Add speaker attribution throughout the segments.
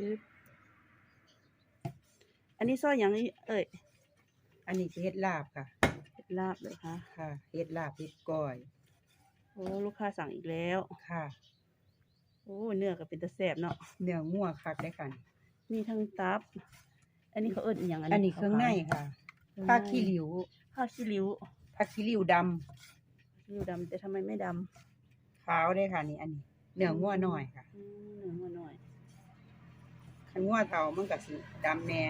Speaker 1: ปึ๊บอันนี้ซอยอย่างนี้เอ่ย
Speaker 2: อันนี้คือเฮ็ดลาบค่ะ
Speaker 1: เห็ดลาบเลยค่ะ
Speaker 2: ค่ะเฮ็ดลาบเฮ็ดก้อย
Speaker 1: โอ้ลูกค้าสั่งอีกแล้ว
Speaker 2: ค่ะ
Speaker 1: โอ้เนื้อก็เป็นตะแสบเนาะ
Speaker 2: เนื้องัวคักได้อค่ะ
Speaker 1: มีทั้งตับ อันนี้เขาเอิ้นอหย่าง
Speaker 2: อันนี้เครื่องในค่ะ
Speaker 1: เครื่อง
Speaker 2: ผ้า
Speaker 1: ใน
Speaker 2: ขี้ริ้ว
Speaker 1: ผ้าขี้ริ้ว
Speaker 2: ผ้าขี้ริ้วดำ
Speaker 1: ริ้วดำแต่ทำไมไม่ดำ
Speaker 2: ขาวได้อค่ะนี่อันนี้เนื้องัวน้อยค่ะ
Speaker 1: อืมเนื้อมาหน่อย
Speaker 2: คัน งัวเฒ่ามันก็สิดำแน่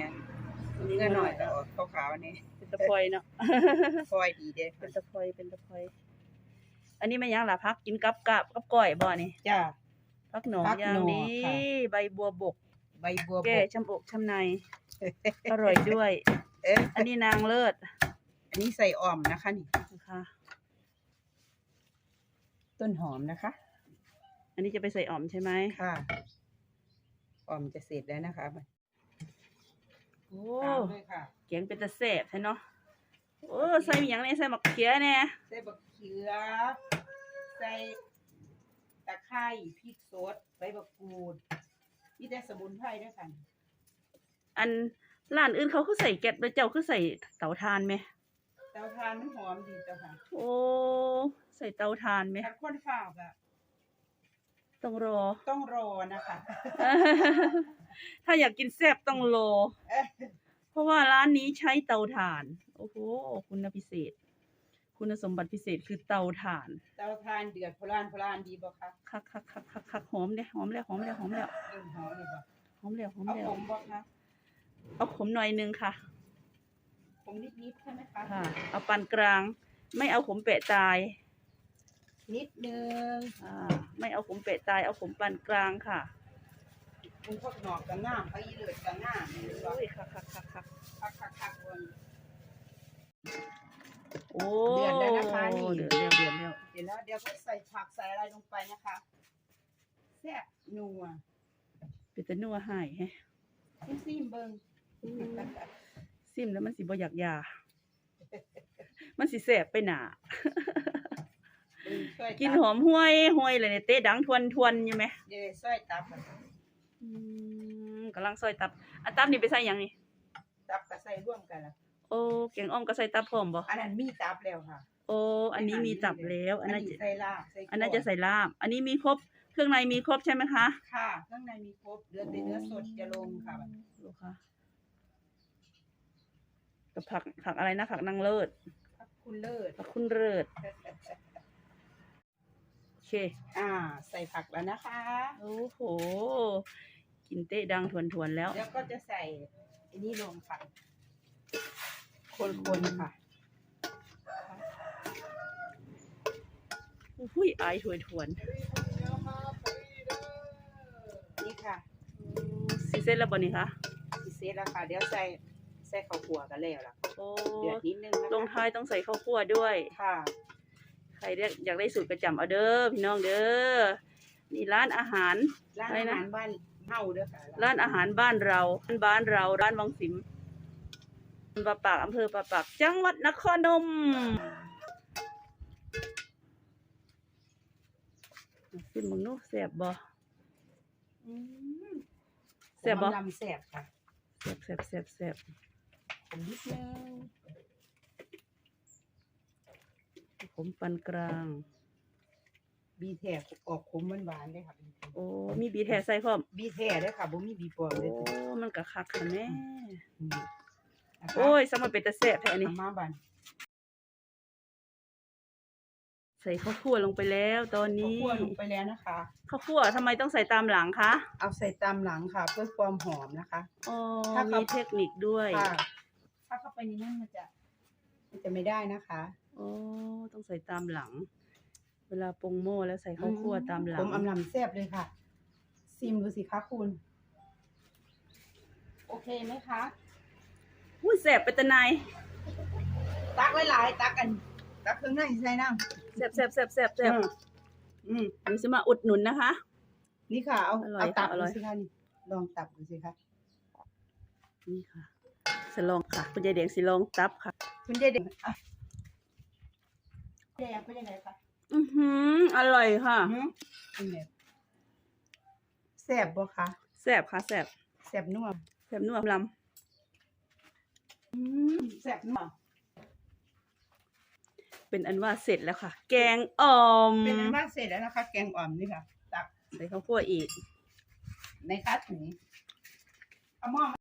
Speaker 2: เนื้อน้อยก็ออกขาวๆนี่
Speaker 1: เป็นตะพอยเนาะ
Speaker 2: คอยดีเด้อ
Speaker 1: เป็
Speaker 2: ค่ะ
Speaker 1: นตะพอยเป็นตะพอยอันนี้มันยังล่ะพักกินกับกับกับก้อยบ่นี่
Speaker 2: จ้า
Speaker 1: พักหนอง
Speaker 2: พัก
Speaker 1: ย่าง
Speaker 2: หน่อ
Speaker 1: นี้
Speaker 2: ค่ะ
Speaker 1: ใบบัวบก
Speaker 2: ใบบัวบ
Speaker 1: แก้
Speaker 2: ก
Speaker 1: ช้ำอกช้ำในอร่อยด้วย
Speaker 2: เอ๊ะ
Speaker 1: อันนี้นางเลิศ
Speaker 2: อันนี้ใส่อ่อมนะคะนี่
Speaker 1: นะคะ
Speaker 2: ต้นหอมนะคะ
Speaker 1: อันนี้จะไปใส่อ่อมใช่ไหม
Speaker 2: ค่ะ อ่อมจะเสร็จแล้วนะคะ
Speaker 1: โอ้
Speaker 2: ตามด้วยค่ะ
Speaker 1: เกียงเป็นตะแสบใช่เนาะโอ้ใส่อหย่างนี้ใส่หมักเขียแน่
Speaker 2: ใส่บักเขือ ใส่ตะไคร้พริกสดใบบักกูดมีแต่สมุนไพรด้วยค่ะ
Speaker 1: อันร้านอื่นเขาคือใส่แก๊สแล้วเจ้าคือใส่เตาถ่านไหม
Speaker 2: เตาทานมันหอมดีเจ้าค่ะ
Speaker 1: โอ้ ใส่เตาถ่านไหม
Speaker 2: ถ้าคนข้าวก็
Speaker 1: ต้องรอ
Speaker 2: ต้องรอนะคะ
Speaker 1: ถ้าอยากกินแซ่บต้องรอ
Speaker 2: เอ๊ะ
Speaker 1: เพราะว่าร้านนี้ใช้เตาถ่าน โอ้โห คุณพิเศษ คุณสมบัติพิเศษคือเตาถ่าน
Speaker 2: เตาทานเดือดพลานพลานดีบ่คะ
Speaker 1: คักคักคักคักคักหอมเลยหอมแล้วหอมแล้วหอมแล้ว
Speaker 2: เริ่มหอมเลยบ่
Speaker 1: หอมแล้วหอม
Speaker 2: เอา
Speaker 1: แล้ว
Speaker 2: ผมบ่คะ
Speaker 1: เอาขมหน่อยนึงค่ะ
Speaker 2: ผมนิดๆใช่ไหมคะ
Speaker 1: ค่ะ เอาปานกลาง ไม่เอาขมเปะตาย
Speaker 2: นิดนึง
Speaker 1: อ่าไม่เอาขมเปะตายเอาขมปานกลางค่ะ
Speaker 2: คุณพวกหนอกกับง่ามไปอีเลือดกับง่ามนี่บ่
Speaker 1: โอ้ยคักคักคักคัก
Speaker 2: คักคักคักวน
Speaker 1: โอ้
Speaker 2: เดือดแล้วนะคะนี่
Speaker 1: เดือดแล้วเดือดแล้ว
Speaker 2: เดี๋ยวแล้วเดี๋ยวก็ใส่ผักใส่อะไรลงไปนะคะแซ่บนัว
Speaker 1: เป็นตะนัวให้แฮะ
Speaker 2: ซิมซิมเบิ่ง
Speaker 1: ซิมแล้วมันสิบ่อยากยา มันสิแสบไปหนา
Speaker 2: เบิ่ง ช่วย
Speaker 1: กินหอมห้วยห้วยเลยเนี่ยเตะดังทวนทวนอยู่ไหม
Speaker 2: เดี๋ยวซอยตับอะ
Speaker 1: อืมกำลังซอยตับอันตับนี่ไปใส่หยังนี่
Speaker 2: ตับก็ใส่ร่วมกันละ
Speaker 1: โอ้แกงอ่อมก็ใส่ตับพร้อมบ่
Speaker 2: อันนั้นมีตับแล้วค่ะ
Speaker 1: โอ้อันนี้มีตับแล้ว อันนั้น
Speaker 2: นี้
Speaker 1: จะ
Speaker 2: ใส่ลาบใส่
Speaker 1: อันนั้นจะใส่ลาบ อันนี้มีครบเครื่องในมีครบใช่ไหมคะ
Speaker 2: ค่ะข้างในมีครบเดือดแต่เนื้อสดจะลงค่ะ
Speaker 1: ดูค่ะกับผักผักอะไรนะผักนางเลิศ
Speaker 2: พักคุณเลิศ
Speaker 1: ผักคุณเลิศโอ เค
Speaker 2: อ่า ใส่ผักแล้วนะคะ
Speaker 1: โอ้โห กินเตะดังทวนทวนๆแล้ว
Speaker 2: แล้วก็จะใส่อันนี้ลงค่ะคนๆค่ะ
Speaker 1: อุ้ยอายถวยทวน
Speaker 2: นี่ค่ะ
Speaker 1: สีเส้นแล้วบ่นี่คะ
Speaker 2: พิเศษแล้วค่ะ เดี๋ยวใส่ใส่ข้าวขัวกันแล้วล่ะ
Speaker 1: โอ้
Speaker 2: เดือดนิดนึงนะ
Speaker 1: ลง
Speaker 2: คะ
Speaker 1: ท้ายต้องใส่ข้าวคั่วด้วย
Speaker 2: ค่ะ
Speaker 1: ใครอยากได้สูตรกระจำเอาเด้อพี่น้องเด้อนี่ร้านอาหาร
Speaker 2: ร้าน
Speaker 1: อะไร
Speaker 2: อา
Speaker 1: นะ
Speaker 2: หารบ้านเฮาเด้อค่ะ
Speaker 1: ร้านอาหารบ้านเราบ้านเราร้านวังสิมปะปากอำเภอปะปากจังหวัดนครนมขึ้นมึงนู้แสบบ่
Speaker 2: อืม
Speaker 1: แซ่บบ่
Speaker 2: ผมลำแซ่บค่ะ
Speaker 1: แสบแสบแสบแสบ
Speaker 2: ผมนิดนึง
Speaker 1: ผ มปานกลาง
Speaker 2: บีแทออกขมหวานๆเลยค่ะ
Speaker 1: โอ้มีบีแทใส่พร้อม
Speaker 2: บีแทเด้อค่ะบ่มีบีปลอม
Speaker 1: โอ้
Speaker 2: เด้อ
Speaker 1: มันก็คักค่ะแม่
Speaker 2: อืมนะคะ
Speaker 1: โอ้ยสมัยเป็นตะแสบแท้อันนี้
Speaker 2: เอามาบัน
Speaker 1: ใส่ข้าวคั่วลงไปแล้วตอน
Speaker 2: ข้าว
Speaker 1: นี้
Speaker 2: คั่วลงไปแล้วนะคะ
Speaker 1: ข้าวคั่วทำไมต้องใส่ตามหลังคะ
Speaker 2: เอาใส่ตามหลังค่ะ เพื่อความหอมนะคะ
Speaker 1: อ๋อ
Speaker 2: ถ้าเขามี
Speaker 1: มีเทคนิคด้วย
Speaker 2: ค่ะ ถ้าเข้าไปในนั้นมันจะ มันจะไม่ได้นะคะ
Speaker 1: โอ้ต้องใส่ตามหลัง เวลาปรุงโม่แล้วใส่ข้าวคั่วตามหลั
Speaker 2: ผ
Speaker 1: ง
Speaker 2: มอำลำแซ่บเลยค่ะ ซิมดูสิคะคุณ โอเคไหมคะ
Speaker 1: อุ้ยแสบไปตะนาย
Speaker 2: ตักหลายๆตักกัน ตักเครื่องในใส่น้ำ
Speaker 1: แสบแสบแสบแสบแสบ
Speaker 2: อืมอืม
Speaker 1: หนูจะมาอุดหนุนนะคะ
Speaker 2: นี่ค่ะ เอา
Speaker 1: อร่อย
Speaker 2: เอาตับ
Speaker 1: ค่ะอ
Speaker 2: ดู
Speaker 1: ร่อย
Speaker 2: สิคะนี่ลองตับดูสิคะ
Speaker 1: นี่ค่ะสลองค่ะคุณยายแดงสิลองตับค่ะ
Speaker 2: คุณเด็กๆอะ แดงเป็นยังไงคะ
Speaker 1: อือหือ อร่อยค่ะ
Speaker 2: หืมเป็นไงแซ่บบ่คะ
Speaker 1: แซ่บค่ะ แซ่บ
Speaker 2: แสบนัว
Speaker 1: แซ่บนัวล
Speaker 2: อืมแสบนัวำ
Speaker 1: เป็นอันว่าเสร็จแล้วค่ะ แกงอ่อม
Speaker 2: เป็นอันว่าเสร็จแล้วนะคะ แกงอ่อมนี่ค่ะ ตัก
Speaker 1: ใส่ข้าวคั่วอีก
Speaker 2: ในคัดถุงเอาหม้อมา